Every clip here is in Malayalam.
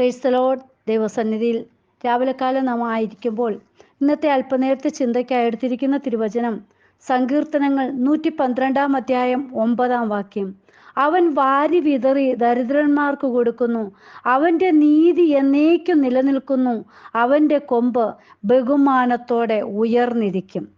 ക്രൈസ്തലോഡ് ദൈവസന്നിധിയിൽ രാവിലെ കാലം നാം ആയിരിക്കുമ്പോൾ ഇന്നത്തെ അല്പനേരത്തെ ചിന്തയ്ക്കായി എടുത്തിരിക്കുന്ന തിരുവചനം സങ്കീർത്തനങ്ങൾ നൂറ്റി പന്ത്രണ്ടാം അധ്യായം ഒമ്പതാം വാക്യം. അവൻ വാരി വിതറി ദരിദ്രന്മാർക്ക് കൊടുക്കുന്നു. അവന്റെ നീതി എന്നേക്കും നിലനിൽക്കുന്നു. അവന്റെ കൊമ്പ് ബഹുമാനത്തോടെ ഉയർന്നിരിക്കും.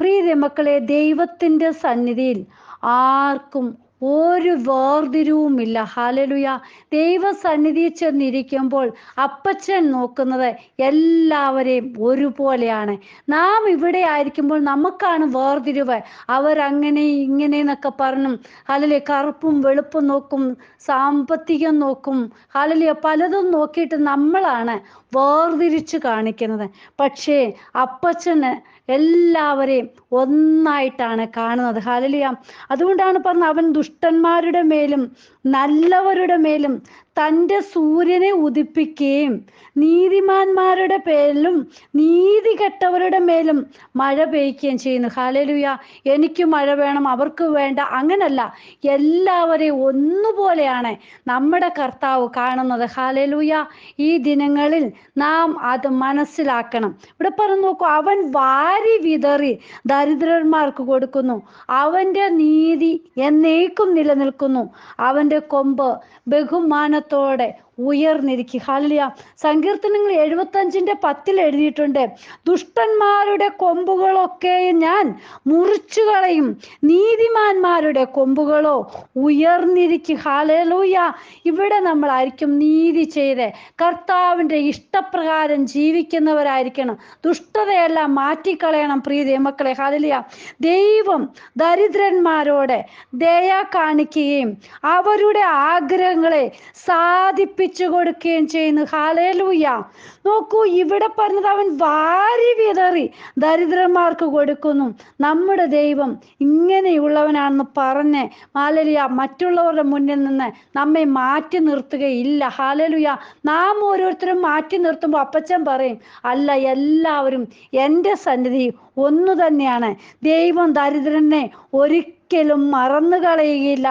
പ്രിയ മക്കളെ ദൈവത്തിന്റെ സന്നിധിയിൽ ആർക്കും ഒരു വേർതിരിവുമില്ല ഹാലലുയ ദൈവസന്നിധിയിൽ ചെന്നിരിക്കുമ്പോൾ അപ്പച്ചൻ നോക്കുന്നത് എല്ലാവരെയും ഒരുപോലെയാണ്. നാം ഇവിടെ ആയിരിക്കുമ്പോൾ നമുക്കാണ് വേർതിരിവ് അവരങ്ങനെ ഇങ്ങനെ എന്നൊക്കെ പറഞ്ഞു ഹാലലിയ കറുപ്പും വെളുപ്പും നോക്കും സാമ്പത്തികം നോക്കും. ഹാലലിയ പലതും നോക്കിയിട്ട് നമ്മളാണ് വേർതിരിച്ച് കാണിക്കുന്നത്. പക്ഷേ അപ്പച്ചന് എല്ലാവരെയും ഒന്നായിട്ടാണ് കാണുന്നത്. ഹാലലിയ അതുകൊണ്ടാണ് പറഞ്ഞത് അവൻ ദുഷ്ടന്മാരുടെ മേലും നല്ലവരുടെ മേലും തന്റെ സൂര്യനെ ഉദിപ്പിക്കുകയും നീതിമാന്മാരുടെ പേരിലും നീതി കെട്ടവരുടെ മേലും മഴ പെയ്യുകയും ചെയ്യുന്നു. ഹാലലുയ എനിക്ക് മഴ വേണം അവർക്ക് വേണ്ട അങ്ങനല്ല. എല്ലാവരെയും ഒന്നുപോലെയാണ് നമ്മുടെ കർത്താവ് കാണുന്നത്. ഹാലലുയ ഈ ദിനങ്ങളിൽ നാം അത് മനസ്സിലാക്കണം. ഇവിടെ പറഞ്ഞു നോക്കൂ അവൻ വാരി വിതറി ദരിദ്രന്മാർക്ക് കൊടുക്കുന്നു. അവന്റെ നീതി എന്നേക്കും നിലനിൽക്കുന്നു. അവന്റെ കൊമ്പ് ബഹുമാനത്തോടെ ഉയർന്നിരിക്കുക ഹാലിയ സങ്കീർത്തനങ്ങൾ എഴുപത്തഞ്ചിന്റെ പത്തിൽ എഴുതിയിട്ടുണ്ട്. ദുഷ്ടന്മാരുടെ കൊമ്പുകളൊക്കെ ഞാൻ മുറിച്ചു കളയും. നീതിമാന്മാരുടെ കൊമ്പുകളോ ഉയർന്നിരിക്കുക ഹാലലൂയ ഇവിടെ നമ്മളായിരിക്കും നീതി ചെയ്ത് കർത്താവിന്റെ ഇഷ്ടപ്രകാരം ജീവിക്കുന്നവരായിരിക്കണം. ദുഷ്ടതയെല്ലാം മാറ്റിക്കളയണം പ്രീതി മക്കളെ. ഹാലിയ ദൈവം ദരിദ്രന്മാരോട് ദയ കാണിക്കുകയും അവരുടെ ആഗ്രഹങ്ങളെ സാധിപ്പിച്ചു കൊടുക്കുകയും ചെയ്യുന്നു. ഹാലേലൂയ നോക്കൂ ഇവിടെ പറഞ്ഞത് അവൻ വാരി വിതറി ദരിദ്രന്മാർക്ക് കൊടുക്കുന്നു. നമ്മുടെ ദൈവം ഇങ്ങനെയുള്ളവനാണെന്ന് പറഞ്ഞ് മാലലിയ മറ്റുള്ളവരുടെ മുന്നിൽ നിന്ന് നമ്മെ മാറ്റി നിർത്തുകയില്ല. ഹാലലുയ നാം ഓരോരുത്തരും മാറ്റി നിർത്തുമ്പോൾ അപ്പച്ചൻ പറയും അല്ല എല്ലാവരും എന്റെ സന്നിധി ഒന്നു തന്നെയാണ്. ദൈവം ദരിദ്രനെ ഒരിക്കലും മറന്നു കളയുകയില്ല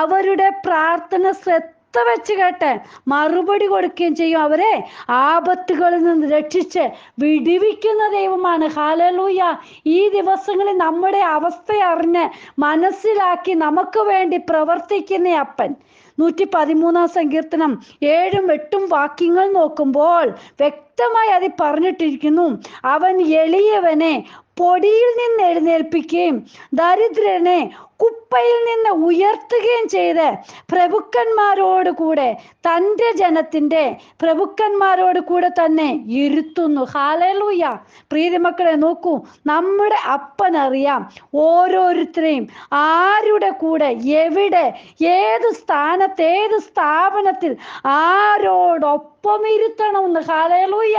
അവരുടെ പ്രാർത്ഥന ശ്രദ്ധ വെച്ച് കേട്ട് മറുപടി കൊടുക്കുകയും ചെയ്യും അവരെ. ആപത്തുകളിൽ നിന്ന് രക്ഷിച്ച് വിടിവിക്കുന്ന ദൈവമാണ്. ഹാലലൂയ ഈ ദിവസങ്ങളിൽ നമ്മുടെ അവസ്ഥ അറിഞ്ഞ് മനസ്സിലാക്കി നമുക്ക് വേണ്ടി പ്രവർത്തിക്കുന്ന അപ്പൻ. നൂറ്റി പതിമൂന്നാം സങ്കീർത്തനം ഏഴും എട്ടും വാക്യങ്ങൾ നോക്കുമ്പോൾ വ്യക്തമായി അത് പറഞ്ഞിട്ടിരിക്കുന്നു അവൻ എളിയവനെ പൊടിയിൽ നിന്ന് എഴുന്നേൽപ്പിക്കുകയും ദരിദ്രനെ കുപ്പയിൽ നിന്ന് ഉയർത്തുകയും ചെയ്ത് പ്രഭുക്കന്മാരോട് കൂടെ തന്റെ ജനത്തിന്റെ പ്രഭുക്കന്മാരോട് കൂടെ തന്നെ ഇരുത്തുന്നു. ഹാലലൂയ പ്രീതിമക്കളെ നോക്കൂ നമ്മുടെ അപ്പനറിയാം ഓരോരുത്തരെയും ആരുടെ കൂടെ എവിടെ ഏത് സ്ഥാനത്ത് ഏത് സ്ഥാപനത്തിൽ ആരോടൊപ്പം ഇരുത്തണമെന്ന്. ഹാലലൂയ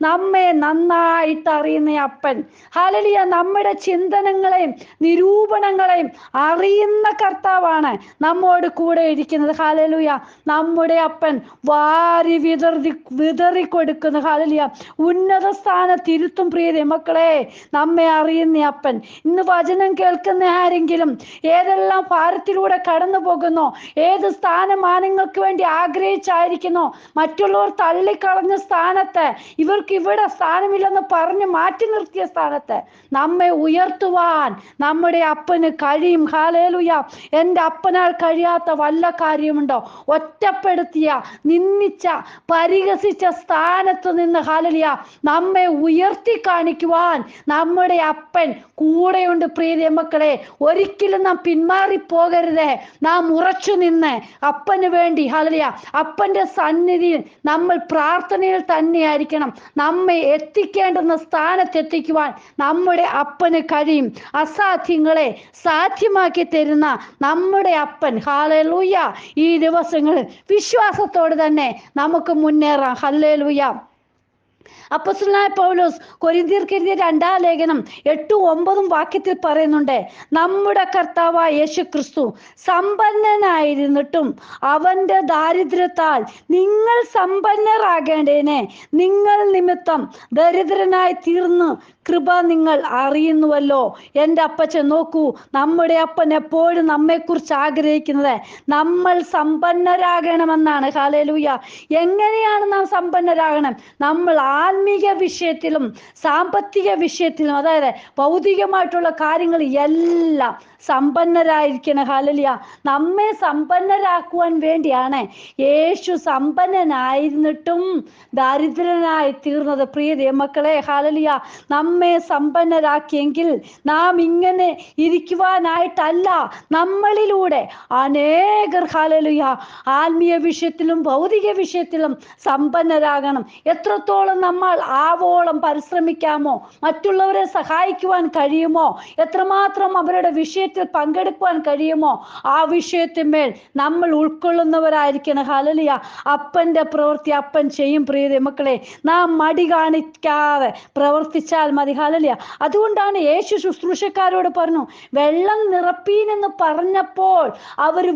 നമ്മെ നന്നായിട്ട് അറിയുന്ന അപ്പൻ. ഹാലലിയ നമ്മുടെ ചിന്തനങ്ങളെയും നിരൂപണങ്ങളെയും അറിയുന്ന കർത്താവാണ് നമ്മോട് കൂടെ ഇരിക്കുന്നത്. ഹാലലുയ നമ്മുടെ അപ്പൻ വാരി വിതറി വിതറി കൊടുക്കുന്ന. ഹാലലിയ ഉന്നത സ്ഥാനത്തിരുത്തും പ്രിയരെ മക്കളെ നമ്മെ അറിയുന്ന അപ്പൻ. ഇന്ന് വചനം കേൾക്കുന്ന ആരെങ്കിലും ഏതെല്ലാം ഭാരത്തിലൂടെ കടന്നു പോകുന്നോ ഏത് സ്ഥാനമാനങ്ങൾക്ക് വേണ്ടി ആഗ്രഹിച്ചായിരിക്കുന്നു മറ്റുള്ളവർ തള്ളിക്കളഞ്ഞ സ്ഥാനത്ത് ഇവർക്ക് ഇവിടെ സ്ഥാനമില്ലെന്ന് പറഞ്ഞ് മാറ്റി നിർത്തിയ സ്ഥാനത്ത് നമ്മെ ഉയർത്തുവാൻ നമ്മുടെ അപ്പന് കഴിയും. ഹാലേലുയ എന്റെ അപ്പനാൽ കഴിയാത്ത വല്ല കാര്യമുണ്ടോ? ഒറ്റപ്പെടുത്തിയ നിന്ദിച്ച പരിഹസിച്ച സ്ഥാനത്ത് നിന്ന് ഹാലലിയ നമ്മെ ഉയർത്തി കാണിക്കുവാൻ നമ്മുടെ അപ്പൻ കൂടെയുണ്ട് പ്രിയ മക്കളെ. ഒരിക്കലും നാം പിന്മാറി പോകരുതേ നാം ഉറച്ചു നിന്ന് അപ്പന് വേണ്ടി ഹാലലിയ അപ്പന്റെ സന്നിധിയിൽ നമ്മൾ പ്രാർത്ഥനയിൽ തന്നെയായിരിക്കണം. നമ്മെ എത്തിക്കേണ്ടുന്ന സ്ഥാനത്തെത്തിക്കുവാൻ നമ്മുടെ അപ്പന് കഴിയും. അസാധ്യങ്ങളെ സാധ്യമാക്കി തരുന്ന നമ്മുടെ അപ്പൻ. ഹാലലൂയ ഈ ദിവസങ്ങളിൽ വിശ്വാസത്തോടെ തന്നെ നമുക്ക് മുന്നേറാം. ഹല്ലേലൂയ അപ്പസ്തലനായ പൗലോസ് കൊരിന്തിയർക്ക് എഴുതിയ രണ്ടാം ലേഖനം എട്ടും ഒമ്പതും വാക്യത്തിൽ പറയുന്നുണ്ട് നമ്മുടെ കർത്താവായ യേശു ക്രിസ്തു സമ്പന്നനായിരുന്നിട്ടും അവന്റെ ദാരിദ്ര്യത്താൽ നിങ്ങൾ സമ്പന്നരാകേണ്ടതിനെ നിങ്ങൾ നിമിത്തം ദരിദ്രനായി തീർന്നു കൃപ നിങ്ങൾ അറിയുന്നുവല്ലോ. എന്റെ അപ്പച്ചൻ നോക്കൂ നമ്മുടെ അപ്പൻ എപ്പോഴും നമ്മെക്കുറിച്ച് ആഗ്രഹിക്കുന്നത് നമ്മൾ സമ്പന്നരാകണമെന്നാണ്. ഹാലേലൂയ എങ്ങനെയാണ് നാം സമ്പന്നരാകണം? നമ്മൾ ആത്മീക വിഷയത്തിലും സാമ്പത്തിക വിഷയത്തിലും അതായത് ഭൗതികമായിട്ടുള്ള കാര്യങ്ങൾ എല്ലാം സമ്പന്നരായിരിക്കണം. ഹാലലിയ നമ്മെ സമ്പന്നരാക്കുവാൻ വേണ്ടിയാണ് യേശു സമ്പന്നനായിരുന്നിട്ടും ദാരിദ്രനായി തീർന്നത്. പ്രിയ ദൈവമക്കളെ ഹാലലിയ നമ്മെ സമ്പന്നരാക്കിയെങ്കിൽ നാം ഇങ്ങനെ ഇരിക്കുവാനായിട്ടല്ല നമ്മളിലൂടെ അനേകർ ഹാലലിയ ആത്മീയ വിഷയത്തിലും ഭൗതിക വിഷയത്തിലും സമ്പന്നരാകണം. എത്രത്തോളം നമ്മൾ ആവോളം പരിശ്രമിക്കാമോ മറ്റുള്ളവരെ സഹായിക്കുവാൻ കഴിയുമോ എത്രമാത്രം അവരുടെ വിഷയത്തിൽ പങ്കെടുക്കുവാൻ കഴിയുമോ? ആ വിഷയത്തിന്മേൽ നമ്മൾ ഉൾക്കൊള്ളുന്നവരായിരിക്കണം. ഹലലിയ അപ്പന്റെ പ്രവൃത്തി അപ്പൻ ചെയ്യും പ്രിയ മക്കളെ. നാം മടി കാണിക്കാതെ പ്രവർത്തിച്ചാൽ മതി. ഹലലിയ അതുകൊണ്ടാണ് യേശു ശുശ്രൂഷക്കാരോട് പറഞ്ഞു വെള്ളം നിറപ്പീനെന്ന് പറഞ്ഞപ്പോൾ അവർ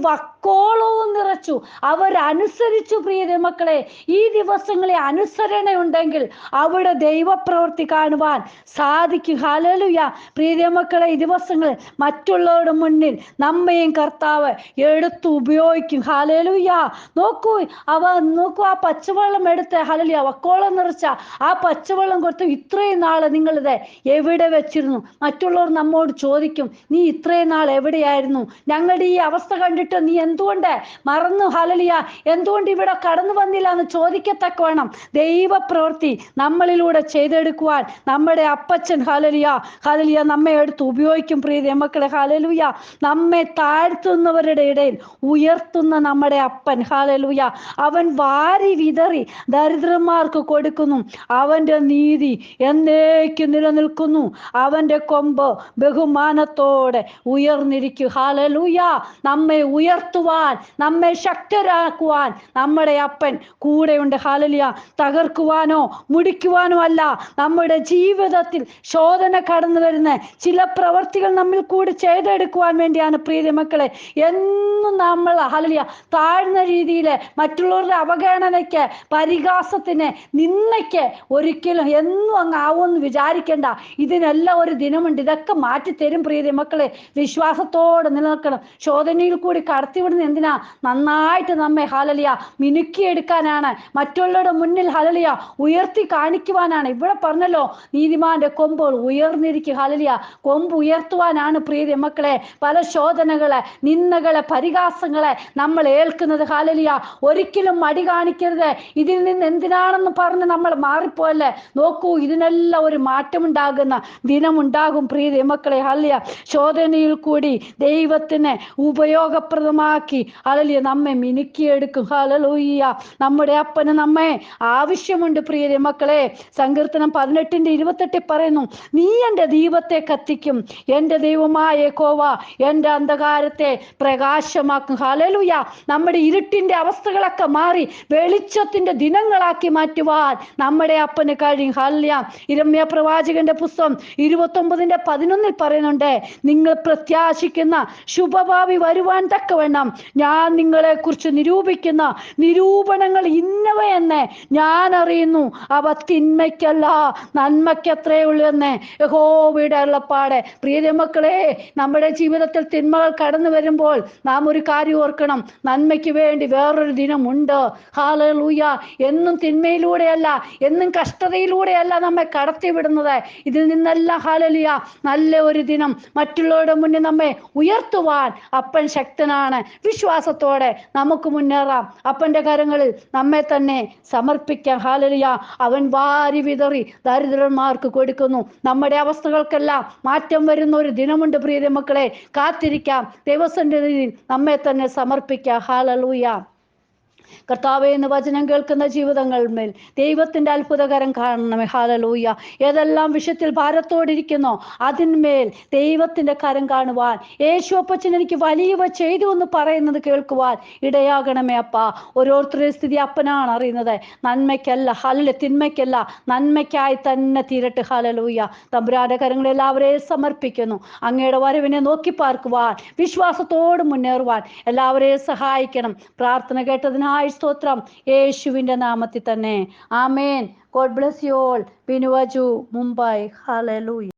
വക്കോളവും നിറച്ചു. അവരനുസരിച്ചു പ്രിയ മക്കളെ ഈ ദിവസങ്ങളെ അനുസരണ ഉണ്ടെങ്കിൽ അവിടെ ദൈവപ്രവൃത്തി കാണുവാൻ സാധിക്കും. ഹാലലുയ പ്രിയ മക്കളെ ഈ ദിവസങ്ങളിൽ മറ്റുള്ളവരുടെ മുന്നിൽ നമ്മയും കർത്താവ് എടുത്തു ഉപയോഗിക്കും. ഹാലലുയ നോക്കൂ അവ നോക്കൂ ആ പച്ചവെള്ളം എടുത്ത് ഹലലിയ വക്കോളം നിറച്ച ആ പച്ചവെള്ളം കൊടുത്ത് ഇത്രയും നാൾ നിങ്ങളിത് എവിടെ വെച്ചിരുന്നു? മറ്റുള്ളവർ നമ്മോട് ചോദിക്കും നീ ഇത്രയും നാൾ എവിടെയായിരുന്നു? ഞങ്ങളുടെ ഈ അവസ്ഥ കണ്ടിട്ട് നീ എന്തുകൊണ്ട്? മറന്നു ഹലലിയ എന്തുകൊണ്ട് ഇവിടെ കടന്നു വന്നില്ല എന്ന് ചോദിക്കത്തക്കവണ്ണം ദൈവപ്രവൃത്തി നമ്മളിലൂടെ ചെയ്തെടുക്കുവാൻ നമ്മുടെ അപ്പച്ചൻ ഹലലിയ ഹലലിയ നമ്മെ എടുത്ത് ഉപയോഗിക്കും പ്രീതി മക്കളെ ഹലലുയ നമ്മെ താഴ്ത്തുന്നവരുടെ ഇടയിൽ ഉയർത്തുന്ന നമ്മുടെ അപ്പൻ ഹലലുയ അവൻ വാരി വിതറി ദരിദ്രന്മാർക്ക് കൊടുക്കുന്നു. അവന്റെ നീതി എന്നേക്കും നിലനിൽക്കുന്നു. അവന്റെ കൊമ്പ് ബഹുമാനത്തോടെ ഉയർന്നിരിക്കും. ഹാലലൂയ നമ്മെ ഉയർത്തുവാൻ നമ്മെ ശക്തരാക്കുവാൻ നമ്മുടെ അപ്പൻ കൂടെയുണ്ട്. ഹാലലിയ തകർക്കുവാനോ മുടിക്കുവാനോ അല്ല നമ്മുടെ ജീവിതത്തിൽ ശോധന കടന്നു വരുന്ന ചില പ്രവർത്തികൾ നമ്മിൽ കൂടി ചെയ്തെടുക്കുവാൻ വേണ്ടിയാണ് പ്രീതി മക്കളെ. എന്നും നമ്മൾ ഹാലലിയ താഴ്ന്ന രീതിയിൽ മറ്റുള്ളവരുടെ അവഗണനയ്ക്ക് പരിഹാസത്തിന് നിന്നയ്ക്ക് ഒരിക്കലും എന്നും അങ്ങ് ആവുമെന്ന് വിചാരിക്കേണ്ട. ഇതിനെല്ലാം ഒരു ദിനമുണ്ട്. ഇതൊക്കെ മാറ്റിത്തരും പ്രീതി മക്കളെ. വിശ്വാസത്തോടെ നിലനിൽക്കണം. ശോധനയിൽ കൂടി കടത്തിവിടുന്ന എന്തിനാ നന്നായിട്ട് നമ്മെ ഹലലിയ മിനുക്കിയെടുക്കാനാണ്. മറ്റുള്ളവരുടെ മുന്നിൽ ഹലലിയ ഉയർത്തി കാണിക്കുവാനാണ്. ഇവിടെ പറഞ്ഞല്ലോ നീതിമാന്റെ കൊമ്പുകൾ ഉയർന്നിരിക്കും ഹലലിയ. കൊമ്പ് ഉയർത്തുവാനാണ് പ്രീതി മക്കളെ പല ശോധനകളെ നിന്നകളെ പരിഹാസങ്ങളെ നമ്മൾ ഏൽക്കുന്നത് ഹലലിയ. ഒരിക്കലും മടി കാണിക്കരുത്. ഇതിൽ നിന്ന് എന്തിനാണെന്ന് പറഞ്ഞ് നമ്മൾ മാറിപ്പോയല്ലേ? നോക്കൂ ഇതിനെല്ലാം ഒരു മാറ്റമുണ്ടാകുന്ന ദിനമുണ്ടാകും പ്രീതി മക്കളെ ഹലിയ ശോധനയിൽ കൂടി ദൈവത്തിന് ഉപയോഗപ്രദമാക്കി ഹലലിയ നമ്മെ മിനുക്കിയെടുക്കും. ഹലലൂയ്യ നമ്മുടെ അപ്പന് നമ്മെ ആവശ്യമുണ്ട് പ്രിയ മക്കളെ. സങ്കീർത്തനം പതിനെട്ടിന്റെ ഇരുപത്തെട്ടിൽ പറയുന്നു നീ എന്റെ ദീപത്തെ കത്തിക്കും. എന്റെ ദൈവമായ കോവ എന്റെ അന്ധകാരത്തെ പ്രകാശമാക്കും. ഹലലുയ നമ്മുടെ ഇരുട്ടിന്റെ അവസ്ഥകളൊക്കെ മാറി വെളിച്ചത്തിന്റെ ദിനങ്ങളാക്കി മാറ്റുവാൻ നമ്മുടെ അപ്പന് കഴിയും. ഹല്യ ഇരമ്യ പ്രവാചകന്റെ പുസ്തകം ഇരുപത്തൊമ്പതിന്റെ പതിനൊന്നിൽ പറയുന്നുണ്ട് നിങ്ങൾ പ്രത്യാശിക്കുന്ന ശുഭഭാവി വരുവാൻ തക്കവണ്ണം ഞാൻ നിങ്ങളെ കുറിച്ച് നിരൂപിക്കുന്ന നിരൂപണങ്ങൾ ഇന്നവയെന്ന് ഞാൻ അറിയുന്നു അവ തിന്മയ്ക്കല്ല നന്മയ്ക്കത്രേ ഉള്ളൂ എന്ന് യഹോവയുടെ അള്ളപ്പാടെ പ്രിയ മക്കളെ നമ്മുടെ ജീവിതത്തിൽ തിന്മകൾ കടന്നു വരുമ്പോൾ നാം ഒരു കാര്യം ഓർക്കണം. നന്മയ്ക്ക് വേണ്ടി വേറൊരു ദിനമുണ്ട്. ഹാലൂയ എന്നും തിന്മയിലൂടെയല്ല എന്നും കഷ്ടതയിലൂടെയല്ല നമ്മെ കടത്തിവിടുന്നത് ഇതിൽ നിന്നെല്ലാം ഹാലലിയ നല്ല ഒരു ദിനം മറ്റുള്ളവരുടെ മുന്നിൽ നമ്മെ ഉയർത്തുവാൻ അപ്പൻ ശക്തനാണ്. വിശ്വാസത്തോടെ നമുക്ക് മുന്നേറാം. അപ്പന്റെ കരങ്ങളിൽ നമ്മെ തന്നെ സമർപ്പിക്കാം. ഹാലലിയ അവൻ വാരി വിതറി ദരിദ്രന്മാർക്ക് കൊടുക്കുന്നു. നമ്മുടെ അവസ്ഥകൾക്കെല്ലാം മാറ്റം വരുന്ന ഒരു ദിനമുണ്ട് പ്രിയ മക്കളെ കാത്തിരിക്കാം. ദൈവസന്നിധിയിൽ നമ്മെ തന്നെ സമർപ്പിക്കാം. ഹാലലൂയ കർത്താവെ എന്ന് വചനം കേൾക്കുന്ന ജീവിതങ്ങളിന്മേൽ ദൈവത്തിന്റെ അത്ഭുതകരം കാണണമേ. ഹാലലൂയ ഏതെല്ലാം വിഷയത്തിൽ ഭാരത്തോടിരിക്കുന്നോ അതിന്മേൽ ദൈവത്തിന്റെ കരം കാണുവാൻ യേശു അപ്പച്ചൻ എനിക്ക് വലിയവ ചെയ്തു എന്ന് പറയുന്നത് കേൾക്കുവാൻ ഇടയാകണമേ അപ്പ. ഓരോരുത്തരുടെ സ്ഥിതി അപ്പനാണ് അറിയുന്നത്. നന്മയ്ക്കല്ല ഹലല് തിന്മയ്ക്കല്ല നന്മയ്ക്കായി തന്നെ തീരട്ടെ. ഹലലൂയ തമ്പുരാന്റെ കരങ്ങൾ എല്ലാവരെയും സമർപ്പിക്കുന്നു. അങ്ങയുടെ വരവിനെ നോക്കി പാർക്കുവാൻ വിശ്വാസത്തോട് മുന്നേറുവാൻ എല്ലാവരെയും സഹായിക്കണം. പ്രാർത്ഥന കേട്ടതിനായി സ്തോത്രം യേശുവിന്റെ നാമത്തിൽ തന്നെ. ആമേൻ. ഗോഡ് ബ്ലസ് യു ഓൾ ബിനുവജു മുംബൈ. ഹാലലൂയ